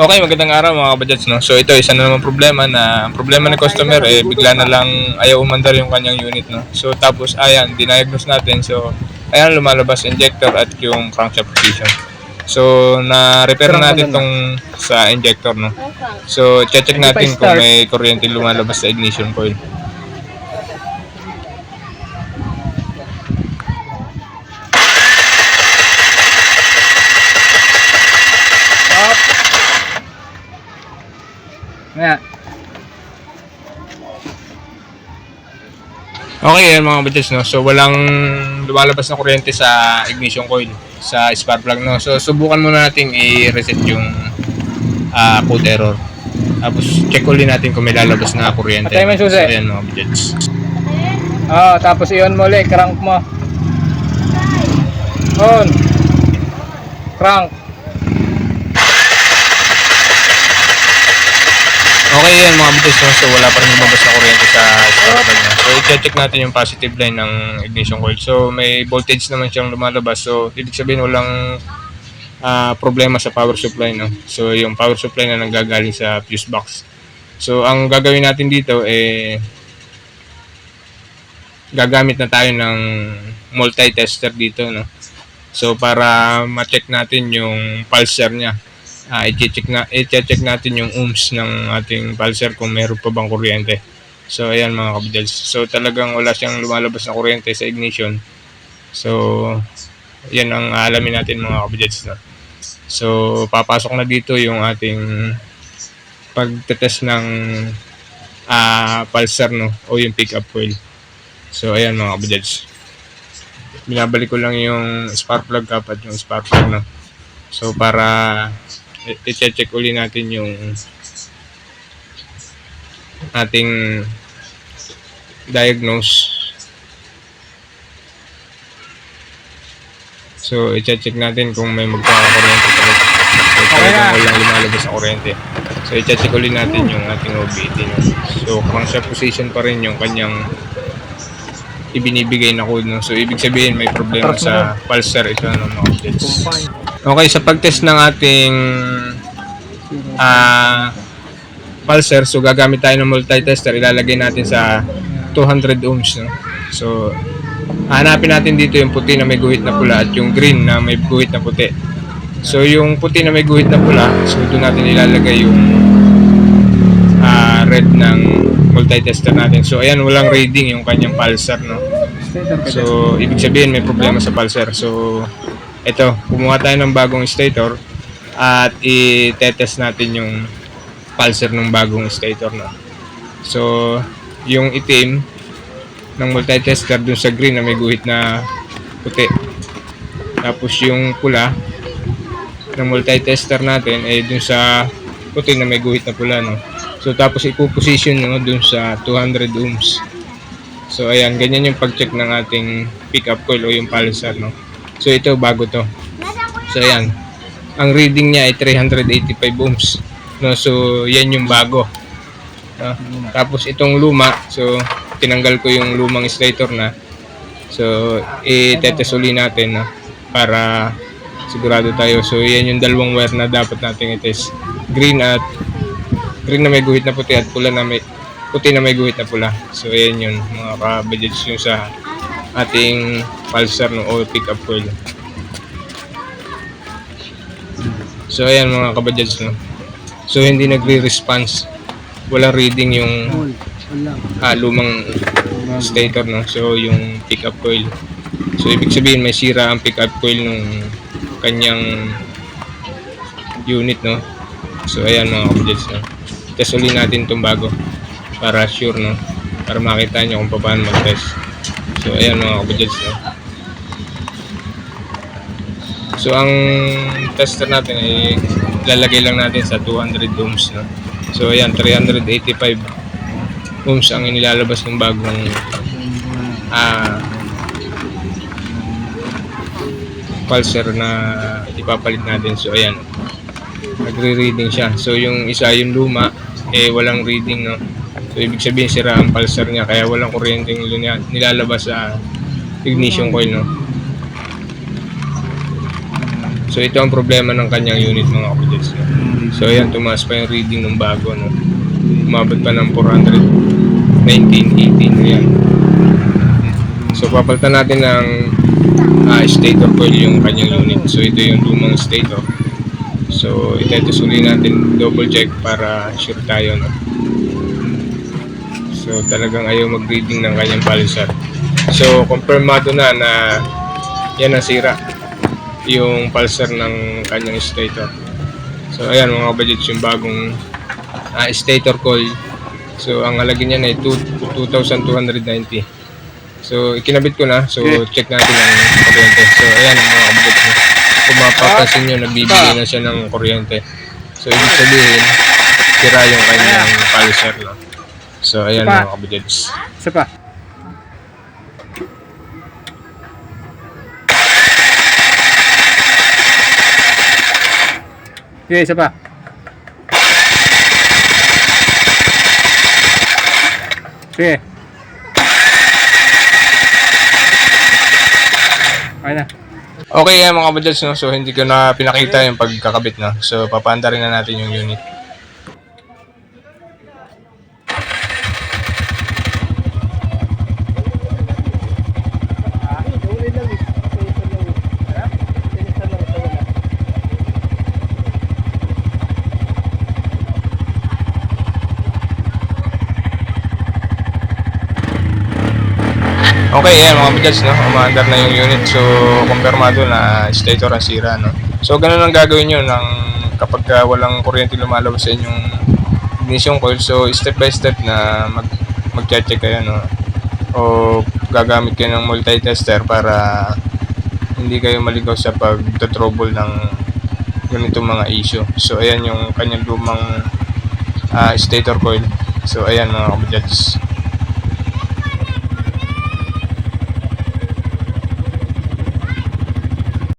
Okay, magandang araw mga kabadjats, no? So ito, isa na naman problema na ang problema ng customer eh bigla na lang ayaw umandar yung kanyang unit, no? So tapos ayan, diniagnose natin. So ayan lumalabas injector at yung crankshaft position. So na-repair na natin tong sa injector, no? So check natin kung may kuryente lumalabas sa ignition coil. Nga. Okay, yan mga kabadjats, no? So walang lumalabas na kuryente sa ignition coil sa spark plug, no? So subukan muna nating i-reset yung ah, code error. Tapos check ulit natin kung may lalabas na kuryente. Patay mo susi. So ayan mga kabadjats. Oh, tapos iyon mo ulit, crank mo. On. Crank. Okay yan mga no? So wala pa rin lumabas na kuryente sa plug, no? So i-check natin yung positive line ng ignition coil. So may voltage naman siyang lumalabas. So ibig sabihin walang ah, problema sa power supply no. So yung power supply na nanggagaling sa fuse box. So ang gagawin natin dito eh gagamit na tayo ng multi-tester dito no. So para ma-check natin yung pulser niya. Ah, i-check na i-check natin yung ohms ng ating pulser kung meron pa bang kuryente. So ayan mga kabidals. So talagang wala siyang lumalabas na kuryente sa ignition. So yan ang alamin natin mga kabidals no. So, papasok na dito yung ating pagtetest ng ah pulsar no o yung pickup coil. So, ayan mga kabidyads. Binabalik ko lang yung spark plug cap at yung spark plug no. So, para i-check uli natin yung ating diagnose So, i-check natin kung may magkakakuryente talaga. So, talagang walang lumalabas sa kuryente. So, i-check ulit natin yung ating OBD. So, crankshaft position pa rin yung kanyang ibinibigay na code. No? So, ibig sabihin may problema sa pulsar ito ng mga updates. Okay, sa pag-test ng ating ah pulsar, so gagamit tayo ng multi-tester. Ilalagay natin sa 200 ohms. No? So, hanapin natin dito yung puti na may guhit na pula at yung green na may guhit na puti. So yung puti na may guhit na pula, so doon natin ilalagay yung ah, red ng multi-tester natin. So ayan, walang reading yung kanyang pulsar, no? So ibig sabihin may problema sa pulsar. So ito, kumuha tayo ng bagong stator at i-test natin yung pulsar ng bagong stator, no? So yung itim, ng multi-tester dun sa green na may guhit na puti. Tapos yung pula ng multi-tester natin ay dun sa puti na may guhit na pula no. So tapos ipo-position no dun sa 200 ohms. So ayan, ganyan yung pag-check ng ating pickup coil o yung pulsar no. So ito bago to. So ayan. Ang reading niya ay 385 ohms. No, so yan yung bago. No? Tapos itong luma, so tinanggal ko yung lumang stator na. So, i-test uli natin no? para sigurado tayo. So, yan yung dalawang wire na dapat nating i-test. Green at green na may guhit na puti at pula na may puti na may guhit na pula. So, yan yun mga kabadyads yung sa ating pulsar no, o pickup coil. So, ayan mga kabadyads no. So, hindi nagre-response. Walang reading yung ah, lumang stator no? So yung pickup coil so ibig sabihin may sira ang pickup coil nung kanyang unit no? So ayan mga kabudgets no? Test ulit natin itong bago para sure no? Para makita nyo kung paano mag test so ayan mga kabudgets no so ang tester natin ay lalagay lang natin sa 200 ohms no so ayan 385 ohms ang inilalabas ng bagong ah pulsar na ipapalit natin. So, ayan. Nagre-reading siya. So, yung isa, yung luma, eh, walang reading, no? So, ibig sabihin, sira ang pulsar niya. Kaya walang kuryenteng linya- nilalabas sa ignition coil, no? So ito ang problema ng kanyang unit mga kapatid. So ayan, tumaas pa yung reading ng bago. No? Umabot pa ng 419, 18. Ayan. So papalitan natin ng ah, stator coil yung kanyang unit. So ito yung lumang stator. So itetusuli natin double check para sure tayo. No? So talagang ayaw mag-reading ng kanyang pulsar. So confirmado na na yan ang sira yung pulsar ng kanyang stator. So ayan mga budgets yung bagong ah, stator coil. So ang halaga niyan ay 2 2,290. So ikinabit ko na. So check natin ang kuryente. So ayan mga budgets. Kung mapapansin nyo, nabibigay na siya ng kuryente. So ibig sabihin, tira yung kanyang pulsar. No? So ayan mga budgets. Isa pa. Sige, isa pa. Sige. Okay na. Okay yan mga budgets, no? so hindi ko na pinakita yung pagkakabit na. So papaanda rin na natin yung unit. Okay, yan mga budgets, no? Umaandar na yung unit. So, kumpirmado na stator ang sira, no? So, ganun ang gagawin nyo ng kapag ah, walang kuryente lumalabas sa inyong ignition coil. So, step by step na mag mag-check kayo, no? O gagamit kayo ng multi-tester para hindi kayo maligaw sa pag-trouble ng ganitong mga issue. So, ayan yung kanyang lumang ah, stator coil. So, ayan mga kabudyads.